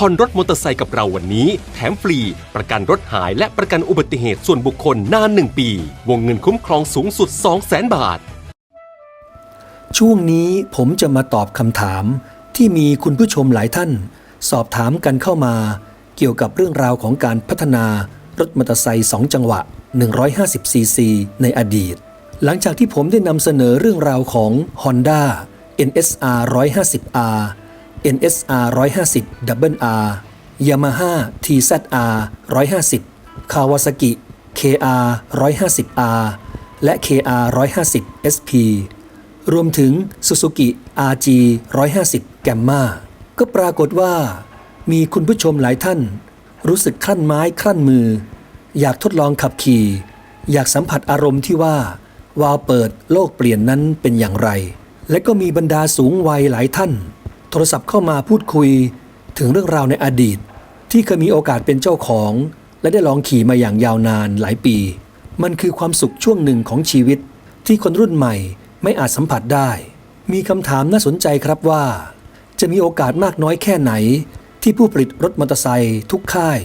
ผ่อนรถมอเตอร์ไซค์กับเราวันนี้ แถมฟรี ประกันรถหายและประกันอุบัติเหตุส่วนบุคคลนาน1ปี วงเงินคุ้มครองสูงสุด 200,000 บาท ช่วงนี้ผมจะมาตอบคำถามที่มีคุณผู้ชมหลายท่าน สอบถามกันเข้ามา เกี่ยวกับเรื่องราวของการพัฒนารถมอเตอร์ไซค์2จังหวะ 150 ซีซี ในอดีต หลังจากที่ผมได้นำเสนอเรื่องราวของ Honda NSR 150R NSR 150 Double R Yamaha TZR 150 Kawasaki KR 150R และ KR 150 SP รวมถึง Suzuki RG 150 Gamma ก็ปรากฏว่า มีคุณผู้ชมหลายท่าน รู้สึกคลั่นไม้คลั่นมือ อยากทดลองขับขี่ อยากสัมผัสอารมณ์ที่ว่า วาวเปิดโลกเปลี่ยนนั้นเป็นอย่างไร และก็มีบรรดาสูงวัยหลายท่าน โทรศัพท์เข้ามาพูดคุยถึงเรื่องราวในอดีต ที่เคยมีโอกาสเป็นเจ้าของ และได้ลองขี่มาอย่างยาวนานหลายปี มันคือความสุขช่วงหนึ่งของชีวิต ที่คนรุ่นใหม่ไม่อาจสัมผัสได้ มีคำถามน่าสนใจครับว่า จะมีโอกาสมากน้อยแค่ไหน ที่ผู้ผลิตรถมอเตอร์ไซค์ทุกค่าย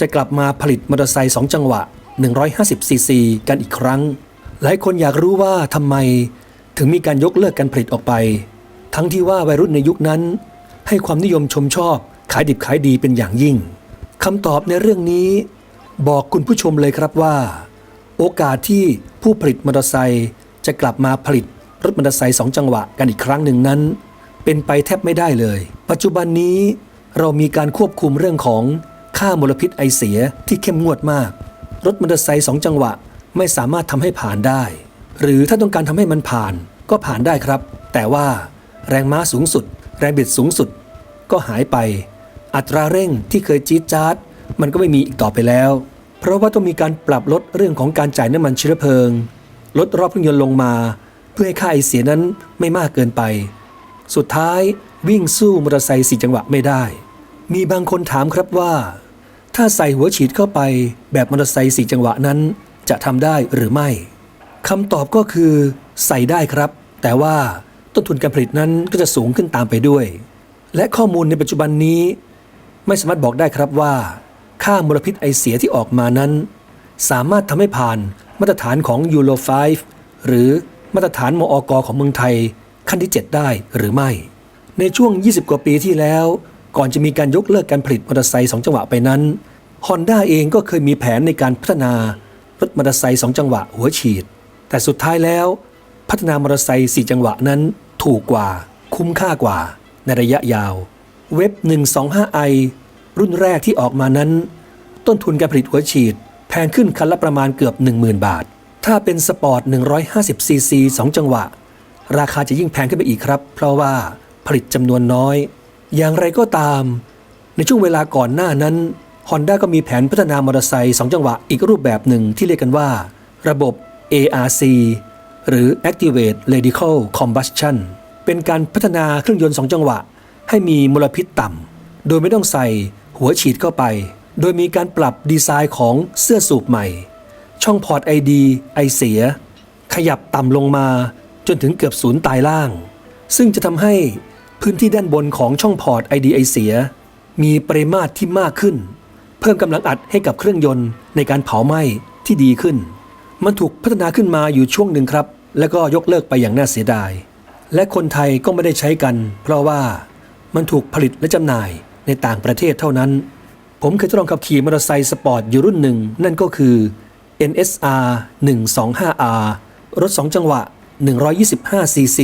จะกลับมาผลิตมอเตอร์ไซค์2จังหวะ 150ซีซีกันอีกครั้ง หลายคนอยากรู้ว่าทำไมถึงมีการยกเลิกการผลิตออกไป ทั้งที่ว่าวัยรุ่นในยุคนั้น ให้ความนิยมชมชอบขายดิบขายดีเป็นอย่างยิ่งคำตอบในเรื่องนี้ บอกคุณผู้ชมเลยครับว่า โอกาสที่ผู้ผลิตมอเตอร์ไซค์จะกลับมาผลิตรถมอเตอร์ไซค์สองจังหวะกันอีกครั้งหนึ่งนั้น เป็นไปแทบไม่ได้เลย ปัจจุบันนี้เรามีการควบคุมเรื่องของค่ามลพิษไอเสียที่เข้มงวดมาก รถมอเตอร์ไซค์สองจังหวะไม่สามารถทำให้ผ่านได้ หรือถ้าต้องการทำให้มันผ่านก็ผ่านได้ครับ แต่ว่า แรงม้าสูงสุด แรงบิดสูงสุด ก็หายไป อัตราเร่งที่เคยจี๊ดจ๊าดมันก็ไม่มีอีกต่อไปแล้ว เพราะว่าต้องมีการปรับลดเรื่องของการจ่ายน้ำมันเชื้อเพลิง ลดรอบเครื่องยนต์ลงมา เพื่อให้ค่าไอเสียนั้นไม่มากเกินไป สุดท้ายวิ่งสู้มอเตอร์ไซค์สี่จังหวะไม่ได้ มีบางคนถามครับว่า ถ้าใส่หัวฉีดเข้าไปแบบมอเตอร์ไซค์สี่จังหวะนั้น จะทำได้หรือไม่คำตอบก็คือ ใส่ได้ครับ แต่ว่า ต้นทุนการผลิตนั้นก็จะสูงขึ้นตามไปด้วย และข้อมูลในปัจจุบันนี้ ไม่สามารถบอกได้ครับว่า ค่ามลพิษไอเสียที่ออกมานั้น สามารถทำให้ผ่านมาตรฐานของยูโร5หรือมาตรฐานมออกของเมืองไทย ขั้นที่ 7 ได้หรือไม่ ในช่วง 20 กว่าปีที่แล้ว ก่อนจะมีการยกเลิกการผลิตมอเตอร์ไซค์2จังหวะไปนั้น Honda เองก็เคยมีแผนในการพัฒนารถมอเตอร์ไซค์2จังหวะหัวฉีด แต่สุดท้ายแล้ว พัฒนามอเตอร์ไซค์4จังหวะนั้นถูกกว่า คุ้มค่ากว่า ในระยะยาว เว็บ 125i รุ่นแรกที่ออกมานั้น ต้นทุนการผลิตหัวฉีด แพงขึ้นคันละประมาณเกือบ 10,000 บาท ถ้าเป็นสปอร์ต 150ซีซี2จังหวะ ราคาจะยิ่งแพงขึ้นไปอีกครับ เพราะว่าผลิตจำนวนน้อย อย่างไรก็ตาม ในช่วงเวลาก่อนหน้านั้น Honda ก็มีแผนพัฒนามอเตอร์ไซค์2จังหวะอีกรูปแบบหนึ่งที่เรียกกันว่า ระบบ ARC หรือ Activate Radical Combustion เป็นการพัฒนาเครื่องยนต์ 2 จังหวะ ให้มีมลพิษต่ำ โดยไม่ต้องใส่หัวฉีดเข้าไป โดยมีการปรับดีไซน์ของเสื้อสูบใหม่ ช่องพอร์ตไอดีไอเสีย ขยับต่ำลงมาจนถึงเกือบศูนย์ตายล่าง ซึ่งจะทำให้พื้นที่ด้านบนของช่องพอร์ตไอดีไอเสีย มีปริมาตรที่มากขึ้น เพิ่มกำลังอัดให้กับเครื่องยนต์ในการเผาไหม้ที่ดีขึ้น มันถูกพัฒนาขึ้นมาอยู่ช่วงหนึ่งครับ แล้วก็ยกเลิกไปอย่างน่าเสียดาย และคนไทยก็ไม่ได้ใช้กัน เพราะว่ามันถูกผลิตและจำหน่ายในต่างประเทศเท่านั้น ผมเคยทดลองขับขี่มอเตอร์ไซค์สปอร์ตอยู่รุ่นหนึ่ง นั่นก็คือ NSR 125R รถ 2 จังหวะ 125 cc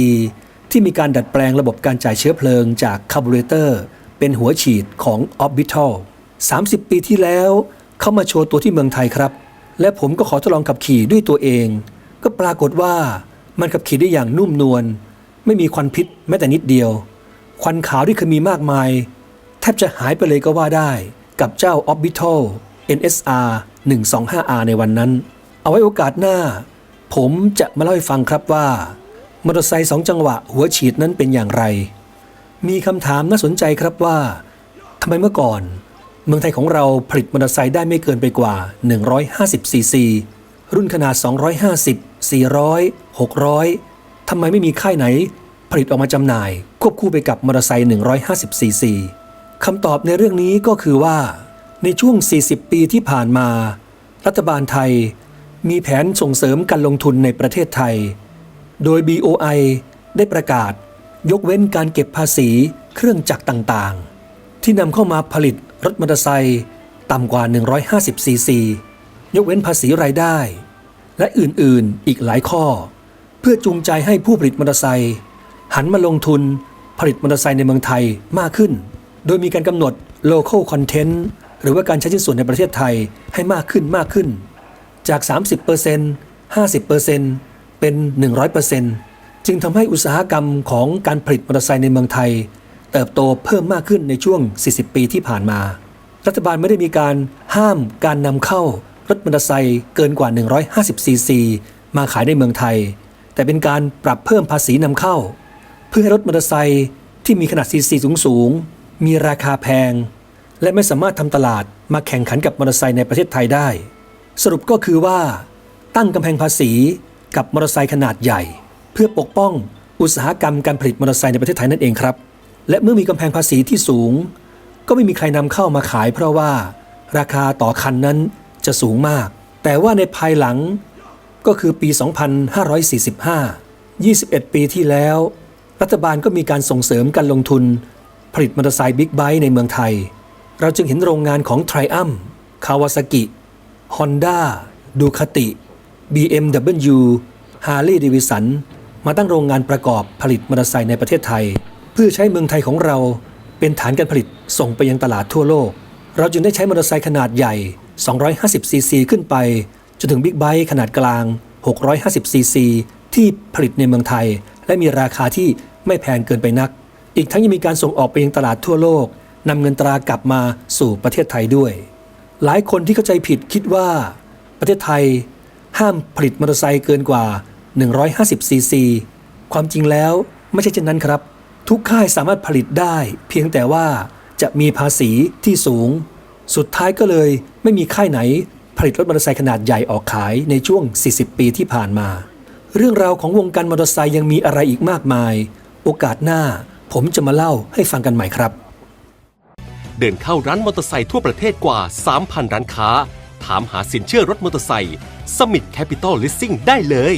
ที่มีการดัดแปลงระบบการจ่ายเชื้อเพลิงจากคาร์บูเรเตอร์เป็นหัวฉีดของ Orbital 30 ปีที่แล้ว เขามาโชว์ตัวที่เมืองไทยครับ และผมก็ขอทดลองขับขี่ด้วยตัวเอง ก็ปรากฏว่ามันขับขี่ได้อย่างนุ่มนวลไม่มีควันพิษแม้แต่นิดเดียว ควันขาวที่เคยมีมากมาย แทบจะหายไปเลยก็ว่าได้กับเจ้า Orbital NSR 125R ในวันนั้น เอาไว้โอกาสหน้า ผมจะมาเล่าให้ฟังครับว่ามอเตอร์ไซค์สองจังหวะหัวฉีดนั้นเป็นอย่างไร มีคำถามน่าสนใจครับว่าทำไมเมื่อก่อน เมืองไทยของเราผลิตมอเตอร์ไซค์ได้ไม่เกินไปกว่า 150ซีซีรุ่นขนาด 250 400 600 ทำไมไม่มีค่ายไหน ผลิตออกมาจำหน่าย ควบคู่ไปกับมอเตอร์ไซค์150ซีซีคำตอบในเรื่องนี้ก็คือว่า ในช่วง 40 ปีที่ผ่านมา รัฐบาลไทย มีแผนส่งเสริมการลงทุนในประเทศไทย โดย BOI ได้ประกาศ ยกเว้นการเก็บภาษีเครื่องจักรต่างๆ ที่นำเข้ามาผลิตรถมอเตอร์ไซค์ต่ำกว่า 150ซีซียกเว้นภาษีรายได้ และอื่นๆอีกหลายข้อ เพื่อจูงใจให้ผู้ผลิตมอเตอร์ไซค์หันมาลงทุนผลิตมอเตอร์ไซค์ในเมืองไทยมากขึ้น โดยมีการกำหนด local content หรือว่าการใช้ชิ้นส่วนในประเทศไทยให้มากขึ้นมากขึ้น จาก 30% 50%เป็น 100%จึงทำให้อุตสาหกรรมของการผลิตมอเตอร์ไซค์ในเมืองไทย เติบโตเพิ่มมากขึ้นในช่วง 40 ปีที่ผ่านมา รัฐบาลไม่ได้มีการห้ามการนำเข้า รถมอเตอร์ไซค์เกินกว่า 150ซีซีมาขายในเมืองไทย แต่เป็นการปรับเพิ่มภาษีนำเข้า เพื่อให้รถมอเตอร์ไซค์ที่มีขนาดซีซีสูงๆมีราคาแพง และไม่สามารถทำตลาดมาแข่งขันกับมอเตอร์ไซค์ในประเทศไทยได้ สรุปก็คือว่า ตั้งกำแพงภาษีกับมอเตอร์ไซค์ขนาดใหญ่ เพื่อปกป้องอุตสาหกรรมการผลิตมอเตอร์ไซค์ในประเทศไทยนั่นเองครับ และเมื่อมีกำแพงภาษีที่สูง ก็ไม่มีใครนำเข้ามาขายเพราะว่า ราคาต่อคันนั้น จะสูงมาก แต่ว่าในภายหลังก็คือปี 2545 21 ปีที่แล้ว รัฐบาลก็มีการส่งเสริมการลงทุน ผลิตมอเตอร์ไซค์บิ๊กไบค์ในเมืองไทย เราจึงเห็นโรงงานของ Triumph Kawasaki Honda Ducati BMW Harley Davidson มาตั้งโรงงานประกอบผลิตมอเตอร์ไซค์ในประเทศไทย เพื่อใช้เมืองไทยของเราเป็นฐานการผลิตส่งไปยังตลาดทั่วโลก เราจึงได้ใช้มอเตอร์ไซค์ขนาดใหญ่ 250 ซีซีขึ้นไป จนถึงบิ๊กไบค์ขนาดกลาง 650 ซีซีที่ผลิตในเมืองไทย และมีราคาที่ไม่แพงเกินไปนัก อีกทั้งยังมีการส่งออกไปยังตลาดทั่วโลกนำเงินตรากลับมาสู่ประเทศไทยด้วย หลายคนที่เข้าใจผิดคิดว่า ประเทศไทย ห้ามผลิตมอเตอร์ไซค์เกินกว่า 150 ซีซี ความจริงแล้วไม่ใช่เช่นนั้นครับ ทุกค่ายสามารถผลิตได้ เพียงแต่ว่า จะมีภาษีที่สูง สุดท้ายก็เลยไม่มีค่ายไหน ผลิตรถมอเตอร์ไซค์ขนาดใหญ่ออกขายในช่วง 40 ปีที่ผ่านมา เรื่องราวของวงการมอเตอร์ไซค์ยังมีอะไรอีกมากมาย โอกาสหน้าผมจะมาเล่าให้ฟังกันใหม่ครับ เดินเข้าร้านมอเตอร์ไซค์ทั่วประเทศกว่า 3,000 ร้านค้า ถามหาสินเชื่อรถมอเตอร์ไซค์สมิ t แคปิตอลลิสซิ่งได้เลย